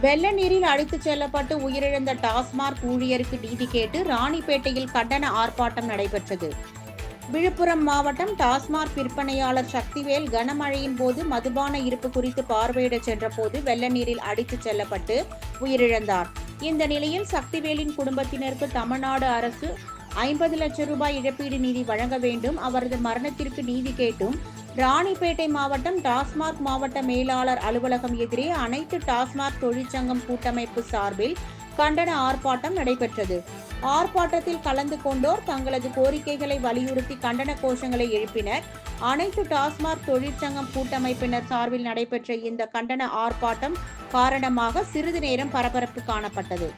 வெள்ள நீரில் அடித்துச் செல்லப்பட்டு உயிரிழந்த டாஸ்மாக் ஊழியருக்கு நீதி கேட்டு ராணிப்பேட்டையில் கண்டன ஆர்ப்பாட்டம் நடைபெற்றது. விழுப்புரம் மாவட்டம் டாஸ்மாக் விற்பனையாளர் சக்திவேல் கனமழையின் போது மதுபான இருப்பு குறித்து பார்வையிட சென்றபோது வெள்ள நீரில் அடித்துச் செல்லப்பட்டு உயிரிழந்தார். இந்த நிலையில் சக்திவேலின் குடும்பத்தினருக்கு தமிழ்நாடு அரசு ஐம்பது லட்சம் ரூபாய் இழப்பீடு நிதி வழங்க வேண்டும். அவரது மரணத்திற்கு நீதி கேட்டும். ராணிப்பேட்டை மாவட்டம் டாஸ்மாக் மாவட்ட மேலாளர் அலுவலகம் எதிரே அனைத்து டாஸ்மாக் தொழிற்சங்கம் கூட்டமைப்பு சார்பில் கண்டன ஆர்ப்பாட்டம் நடைபெற்றது. ஆர்ப்பாட்டத்தில் கலந்து கொண்டோர் தங்களது கோரிக்கைகளை வலியுறுத்தி கண்டன கோஷங்களை எழுப்பினர். அனைத்து டாஸ்மாக் தொழிற்சங்கம் கூட்டமைப்பினர் சார்பில் நடைபெற்ற இந்த கண்டன ஆர்ப்பாட்டம் காரணமாக சிறிது நேரம் பரபரப்பு காணப்பட்டது.